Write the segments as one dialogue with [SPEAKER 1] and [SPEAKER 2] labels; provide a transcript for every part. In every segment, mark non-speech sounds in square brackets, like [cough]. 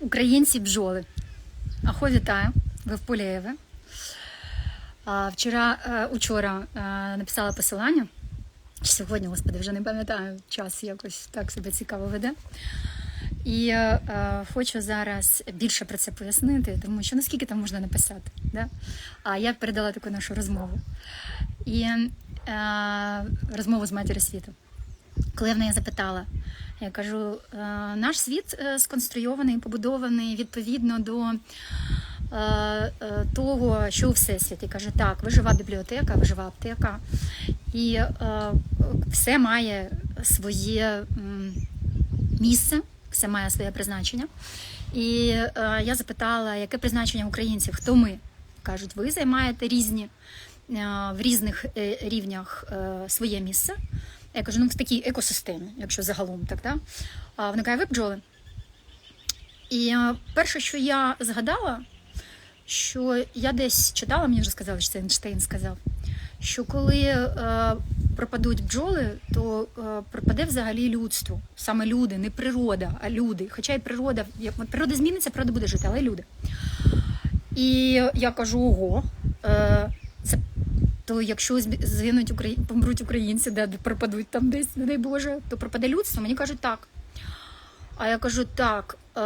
[SPEAKER 1] Українці бджоли. Ахо, вітаю. Ви в Полєве. А, Вчора, е, учора е, написала посилання. Чи сьогодні, господи, вже не пам'ятаю, час якось так себе цікаво веде. І е, е, хочу зараз більше про це пояснити, тому що наскільки там можна написати. Да? А я передала таку нашу розмову. І е, розмову з матір'ю світу. Коли я в неї запитала, я кажу: е, наш світ е, сконструйований, побудований відповідно до е, того, що у всесвіті. Каже, так, вижива бібліотека, вижива аптека, і все має своє місце, все має своє призначення. І я запитала, яке призначення українців, хто ми? Кажуть, ви займаєте різні в різних рівнях своє місце. Я кажу, ну в такій екосистемі, якщо загалом так, да? А вона каже, ви бджоли. І е, перше, що я згадала, що я десь читала, мені вже сказали, що це Ейнштейн сказав, що коли е, пропадуть бджоли, то е, пропаде взагалі людство. Саме люди, не природа, а люди. Хоча і природа, природа зміниться, природа буде жити, але люди. І я кажу: ого, е, це то якщо згинуть Украї... помруть українці, де пропадуть там десь, не дай Боже, то пропаде людство. Мені кажуть так. А я кажу так. Е,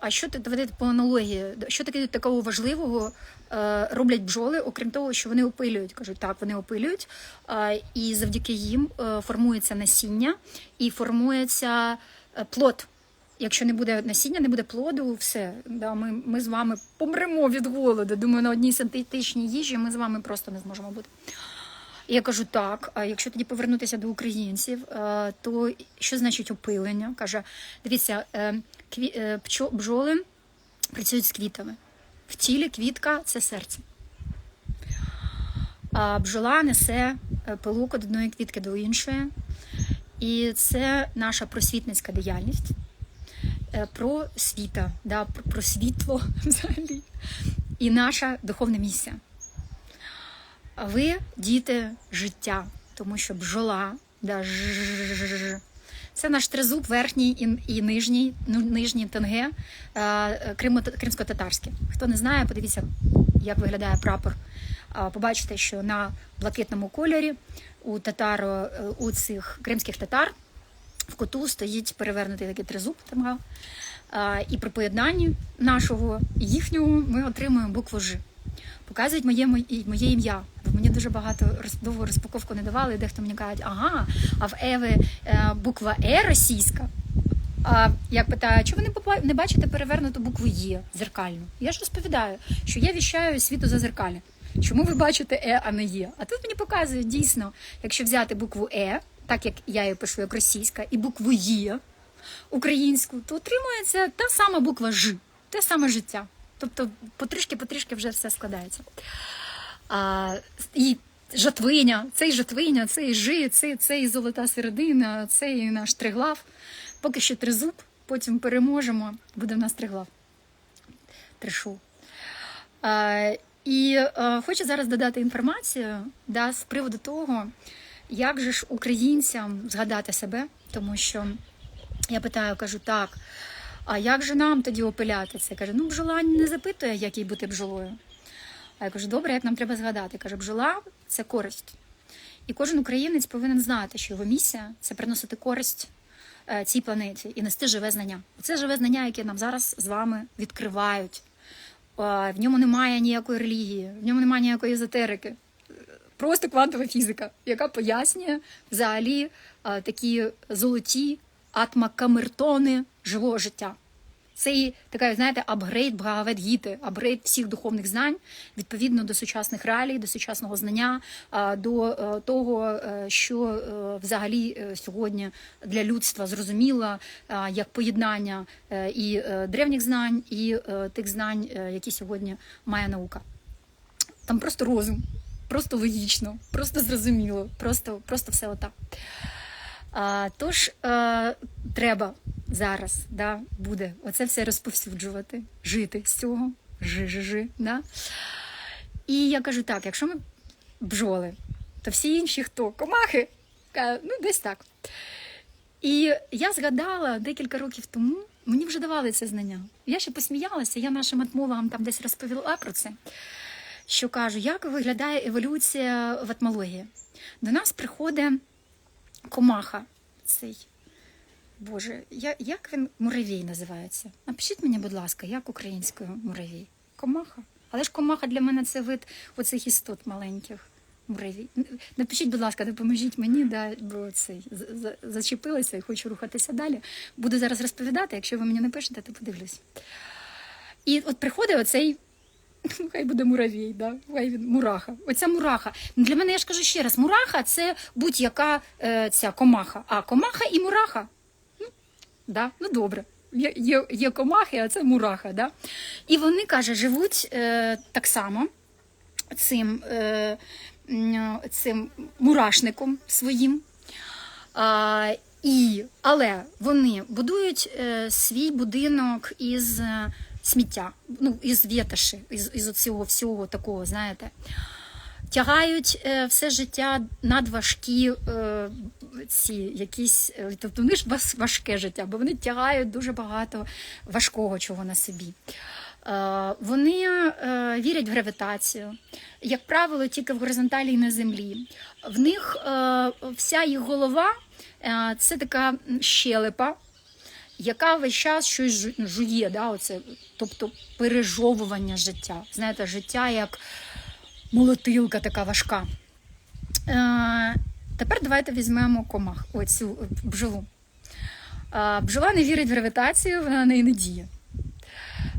[SPEAKER 1] а що ти давайте по аналогії? Що таке такого важливого е, роблять бджоли, окрім того, що вони опилюють? Кажуть, так, вони опилюють, і завдяки їм е, формується насіння і формується плод. Якщо не буде насіння, не буде плоду, все. Да, ми, ми з вами помремо від голоду. Думаю, на одній синтетичній їжі ми з вами просто не зможемо бути. І я кажу, так, а якщо тоді повернутися до українців, е, то що значить опилення? Каже, дивіться, е, е, бджоли працюють з квітами. В тілі квітка це серце. А бджола несе пилок від одної квітки до іншої. І це наша просвітницька діяльність про світа, да, про, світло [laughs] взагалі. І наша духовна місія. Ви діти життя, тому що бджола, да, це наш тризуб верхній і, і нижній, ну, нижній тенге е, кримсько-татарське. Хто не знає, подивіться, як виглядає прапор. Побачите, що на блакитному кольорі у татаро, е, у цих кримських татар в куту стоїть перевернутий такий тризуб тамга. І при поєднанні нашого і їхнього ми отримуємо букву Ж. Показують моє, моє, ім'я. Мені дуже багато довго розпаковку не давали, і дехто мені кажуть, ага, а в Еви е, буква Е російська. А я питаю, чого ви не бачите перевернуту букву Є зеркальну? Я ж розповідаю, що я віщаю світу за зеркалі. Чому ви бачите Е, а не Є? А тут мені показують дійсно, якщо взяти букву Е, так як я її пишу як російська, і букву Є українську, то отримується та сама буква Ж, те саме життя. Тобто потрішки-потрішки вже все складається. А, і жатвиня, цей жатвиня, цей жи, цей, цей золота середина, цей наш триглав. Поки що тризуб, потім переможемо, буде в нас триглав. Тришу. А, і а, хочу зараз додати інформацію да, з приводу того, як же ж українцям згадати себе, тому що я питаю, кажу, так, а як же нам тоді опилятися? Каже, ну бджола не запитує, як їй бути бджолою. А я кажу, добре, як нам треба згадати? Каже, бджола це користь. І кожен українець повинен знати, що його місія це приносити користь е, цій планеті і нести живе знання. Це живе знання, яке нам зараз з вами відкривають. Е, В ньому немає ніякої релігії, в ньому немає ніякої езотерики. Просто квантова фізика, яка пояснює взагалі е, такі золоті атмакамертони живого життя. Це і така, знаєте, апгрейд Бхагавад-гіти, апгрейд всіх духовних знань відповідно до сучасних реалій, до сучасного знання, до е, того, е, що е, взагалі е, сьогодні для людства зрозуміло як поєднання е, і е, древніх знань, і е, тих знань, е, які сьогодні має наука. Там просто розум, просто логічно, просто зрозуміло, просто, просто все отак. А, тож е, треба зараз да, буде оце все розповсюджувати, жити з цього, жи-жи-жи. Да? І я кажу так: якщо ми бджоли, то всі інші хто? Комахи? Ну, десь так. І я згадала декілька років тому, Мені вже давали це знання. Я ще посміялася, я нашим атмологам там десь розповіла про це, що кажу, як виглядає еволюція в атмології. До нас приходить комаха цей. Боже, я, як він муравій називається? Напишіть мені, будь ласка, як українською муравій? Комаха? Але ж комаха для мене це вид оцих істот маленьких. Муравій. Напишіть, будь ласка, допоможіть мені, да, бо з- зачепилася і хочу рухатися далі. Буду зараз розповідати. Якщо ви мені напишете, то подивлюсь. І от приходить оцей, [laughs] хай буде муравій, да? хай він мураха. Оця мураха. Для мене я ж кажу ще раз: мураха це будь-яка е, ця комаха. А комаха і мураха. Ну, да? ну добре. Є, є, є комахи, а це мураха. Да? І вони, каже, живуть е, так само цим, е, цим мурашником своїм. А, і, але вони будують е, свій будинок із сміття, ну, із вєташі, із, із цього всього такого, знаєте. Тягають е, все життя надважкі е, ці якісь, е, тобто вони ж важке життя, бо вони тягають дуже багато важкого чого на собі. Е, Вони е, вірять в гравітацію, як правило, тільки в горизонталі і на землі. В них е, вся їх голова е, це така щелепа, яка весь час щось жує, да, оце, тобто пережовування життя. Знаєте, життя як молотилка така важка. Е, тепер давайте візьмемо комах, оцю е, бджолу. Е, не вірить в гравітацію, вона на неї не діє.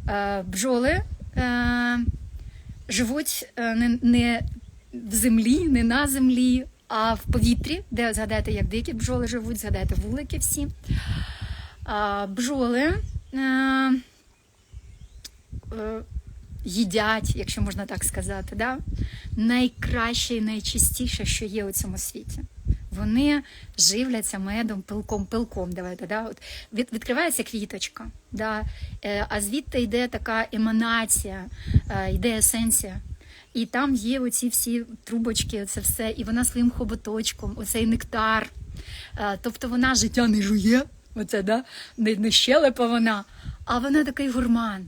[SPEAKER 1] Е, бджоли е, живуть е, не, не в землі, не на землі, а в повітрі, де згадайте, як дикі бджоли живуть, згадайте вулики всі. Бджоли е, е, їдять, якщо можна так сказати, да? найкраще і найчистіше, що є у цьому світі. Вони живляться медом, пилком, пилком. Давайте, да? От від, відкривається квіточка, да? е, а звідти йде така еманація, йде есенція. І там є оці всі трубочки, це все, і вона своїм хоботочком, оцей нектар. Тобто вона життя не жує, оце, да? не, не щелепа вона, а вона такий гурман,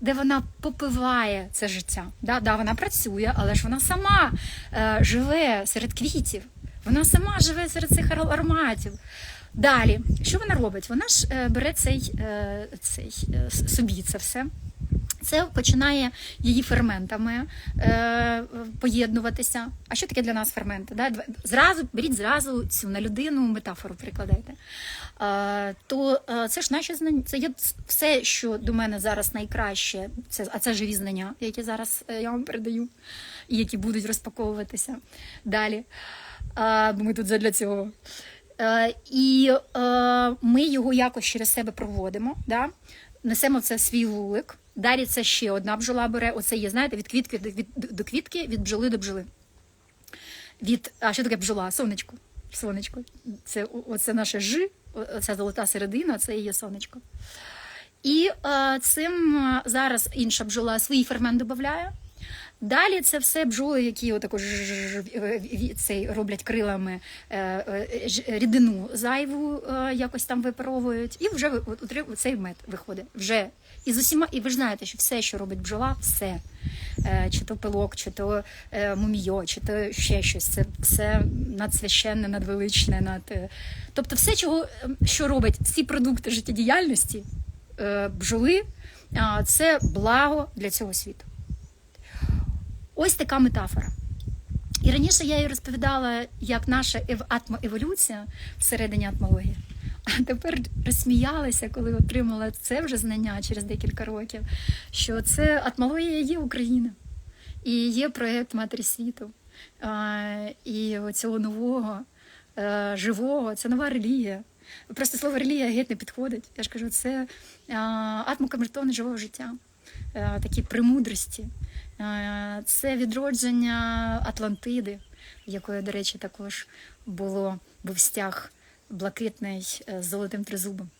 [SPEAKER 1] де вона попиває це життя. Да, да, вона працює, але ж вона сама е, живе серед квітів, вона сама живе серед цих ароматів. Далі, що вона робить? Вона ж е, бере цей, е, цей е, собі це все. Це починає її ферментами е, поєднуватися. А що таке для нас ферменти? Да? Зразу беріть зразу цю на людину метафору прикладайте. Е, то е, це ж наші знання. Це є все, що до мене зараз найкраще. Це а це живі знання, які зараз е, я вам передаю, і які будуть розпаковуватися далі. Е, бо ми тут задля цього. Е, і е, ми його якось через себе проводимо. Да? Несемо в це свій вулик. Далі це ще одна бджола бере. Оце є, знаєте, від квітки до, від, до квітки, від бджоли до бджоли. Від, а що таке бджола? Сонечко. Сонечко. Це оце наше Ж, оця золота середина, це і є сонечко. І е, цим е, зараз інша бджола свій фермент додає. Далі це все бджоли, які отако цей роблять крилами е, е, рідину зайву, е, якось там випаровують, і вже цей мед виходить. Вже і з усіма, і ви знаєте, що все, що робить бджола, все. Чи то пилок, чи то мумійо, чи то ще щось. Це все надсвященне, надвеличне, над тобто, все, чого е, що робить всі продукти життєдіяльності бджоли, це благо для цього світу. Ось така метафора. І раніше я їй розповідала, як наша атмоеволюція всередині атмології. А тепер розсміялася, коли отримала це вже знання через декілька років, що це атмологія є Україна і є проєкт Матері світу. І цього нового, е, живого, це нова релігія. Просто слово релігія геть не підходить. Я ж кажу, це а, атмокамертони живого життя, е, такі премудрості. Е, Це відродження Атлантиди, якої, до речі, також було був стяг блакитний з золотим тризубом,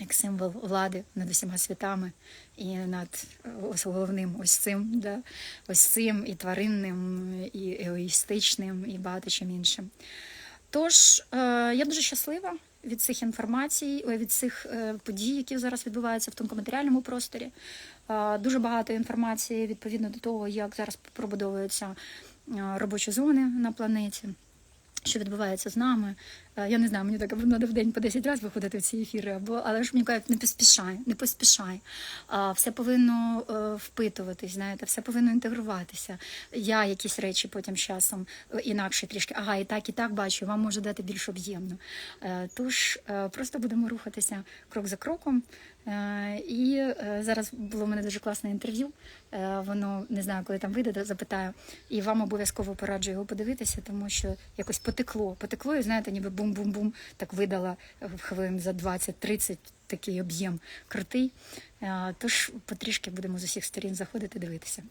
[SPEAKER 1] як символ влади над усіма світами і над е, ось головним ось цим, да, ось цим і тваринним, і егоїстичним, і багато чим іншим. Тож е, я дуже щаслива, від цих інформацій, від цих е, подій, які зараз відбуваються в тонкоматеріальному просторі. Е, Дуже багато інформації відповідно до того, як зараз пробудовуються е, робочі зони на планеті. Що відбувається з нами? Е, Я не знаю, мені так треба в день по 10 разів виходити в ці ефіри, або але ж мені кажуть, не поспішай, не поспішай. Все повинно е, впитуватись, знаєте, все повинно інтегруватися. Я якісь речі потім з часом е, інакше трішки, ага, і так, і так бачу, вам можу дати більш об'ємно. Тож просто будемо рухатися крок за кроком. І зараз було в мене дуже класне інтерв'ю. Воно не знаю, коли там вийде, запитаю. І вам обов'язково пораджу його подивитися, тому що якось потекло. Потекло, і знаєте, ніби бум-бум-бум, так видала в хвилин за 20-30 такий об'єм крутий. Е, Тож потрішки будемо з усіх сторін заходити, дивитися.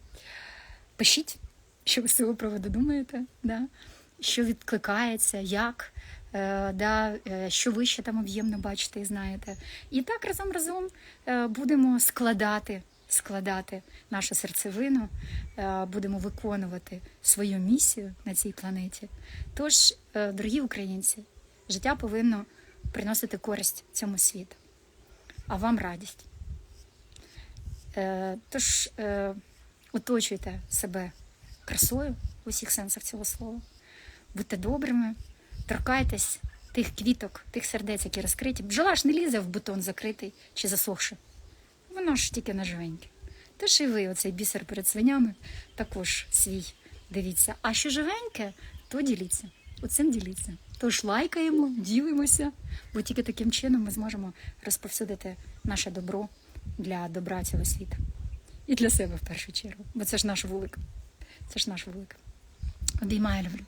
[SPEAKER 1] Пишіть, що ви з цього приводу думаєте, да? що відкликається, як, е, да, е, що ви ще там об'ємно бачите і знаєте. І так разом разом е, будемо складати, складати нашу серцевину, е, будемо виконувати свою місію на цій планеті. Тож, е, дорогі українці, життя повинно приносити користь цьому світу, а вам радість. Е, Тож оточуйте себе красою в усіх сенсах цього слова. Будьте добрими, торкайтесь тих квіток, тих сердець, які розкриті. Бджола ж не лізе в бутон закритий чи засохши. Воно ж тільки на живеньке. Тож і ви, оцей бісер перед свинями, також свій дивіться. А що живеньке, то діліться. Оцим діліться. Тож лайкаємо, ділимося, бо тільки таким чином ми зможемо розповсюдити наше добро для добра цього світу. І для себе в першу чергу. Бо це ж наш вулик. Це ж наш вулик. Обіймаю люблю.